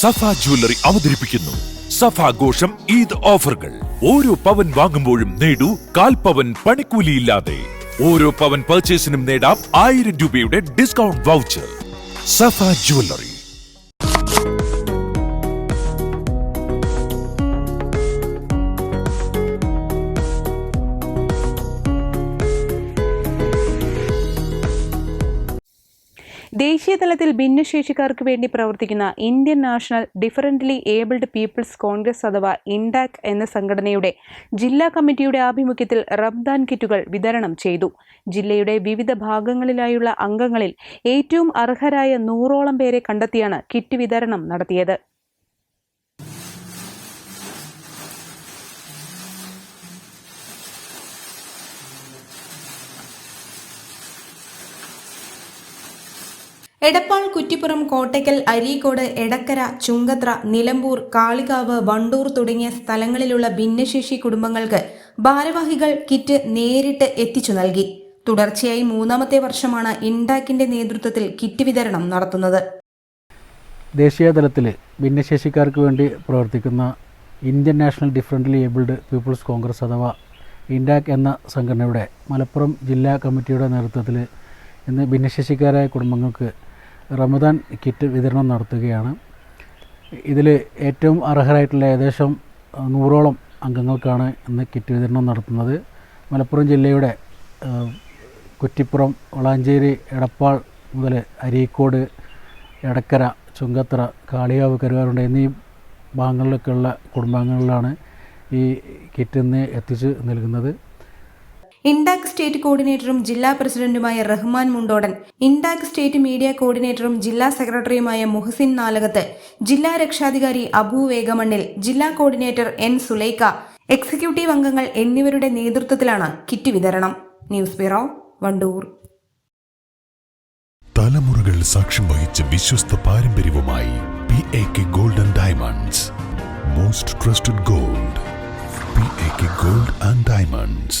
സഫ jewellery അവതരിപ്പിക്കുന്നു. സഫ ആഘോഷം ഈദ് ഓഫറുകൾ. ഓരോ പവൻ വാങ്ങുമ്പോഴും നേടൂ കാൽ പവൻ പണിക്കൂലിയില്ലാതെ. ഓരോ പവൻ പർച്ചേസിനും നേടാം ആയിരം രൂപയുടെ ഡിസ്കൗണ്ട് വൗച്ചർ സഫ ജ്വല്ലറി. ദേശീയ തലത്തിൽ ഭിന്നശേഷിക്കാർക്ക് വേണ്ടി പ്രവർത്തിക്കുന്ന Indian national differently abled people's congress അഥവാ ഇൻഡാക് എന്ന സംഘടനയുടെ ജില്ലാ കമ്മിറ്റിയുടെ ആഭിമുഖ്യത്തിൽ റംദാൻ കിറ്റുകൾ വിതരണം ചെയ്തു. ജില്ലയുടെ വിവിധ ഭാഗങ്ങളിലായുള്ള അംഗങ്ങളിൽ ഏറ്റവും അർഹരായ നൂറോളം പേരെ കണ്ടെത്തിയാണ് കിറ്റ് വിതരണം നടത്തിയത്. എടപ്പാൾ കുറ്റിപ്പുറം കോട്ടയ്ക്കൽ അരീക്കോട് എടക്കര ചുങ്കത്ര നിലമ്പൂർ കാളികാവ് വണ്ടൂർ തുടങ്ങിയ സ്ഥലങ്ങളിലുള്ള ഭിന്നശേഷി കുടുംബങ്ങൾക്ക് ഭാരവാഹികൾ കിറ്റ് നേരിട്ട് എത്തിച്ചു നൽകി. തുടർച്ചയായി മൂന്നാമത്തെ വർഷമാണ് ഇൻഡാക്കിന്റെ നേതൃത്വത്തിൽ കിറ്റ് വിതരണം നടത്തുന്നത്. ദേശീയ തലത്തിൽ ഭിന്നശേഷിക്കാർക്ക് വേണ്ടി പ്രവർത്തിക്കുന്ന Indian national differently abled people's congress അഥവാ ഇൻഡാക് എന്ന സംഘടനയുടെ മലപ്പുറം ജില്ലാ കമ്മിറ്റിയുടെ നേതൃത്വത്തിൽ ഇന്ന് ഭിന്നശേഷിക്കാരായ കുടുംബങ്ങൾക്ക് റമദാൻ കിറ്റ് വിതരണം നടത്തുകയാണ്. ഇതിൽ ഏറ്റവും അർഹരായിട്ടുള്ള ഏകദേശം നൂറോളം അംഗങ്ങൾക്കാണ് ഇന്ന് കിറ്റ് വിതരണം നടത്തുന്നത്. മലപ്പുറം ജില്ലയുടെ കുറ്റിപ്പുറം വളാഞ്ചേരി എടപ്പാൾ മുതൽ അരീക്കോട് എടക്കര ചുങ്കത്തറ കാളിയാവ് കരുവാറുണ്ട് എന്നീ ഭാഗങ്ങളിലൊക്കെയുള്ള കുടുംബാംഗങ്ങളിലാണ് ഈ കിറ്റ് ഇന്ന് എത്തിച്ച് നൽകുന്നത്. ഇൻഡാക് സ്റ്റേറ്റ് കോർഡിനേറ്ററും ജില്ലാ പ്രസിഡന്റുമായ Rahman Mundodan INDAC state media കോർഡിനേറ്ററും ജില്ലാ സെക്രട്ടറിയുമായ മുഹസിൻ നാലകത്ത് ജില്ലാ രക്ഷാധികാരി അബു വേഗമണ്ണിൽ ജില്ലാ കോർഡിനേറ്റർ എൻ സുലൈക്ക എക്സിക്യൂട്ടീവ് അംഗങ്ങൾ എന്നിവരുടെ നേതൃത്വത്തിലാണ് കിറ്റ് വിതരണം. News bureau Wandoor. തലമുറകൾ സാക്ഷ്യം വഹിച്ച വിശ്വസ്ത പാരമ്പര്യവുമായി P A K golden diamonds most trusted gold P A K gold and diamonds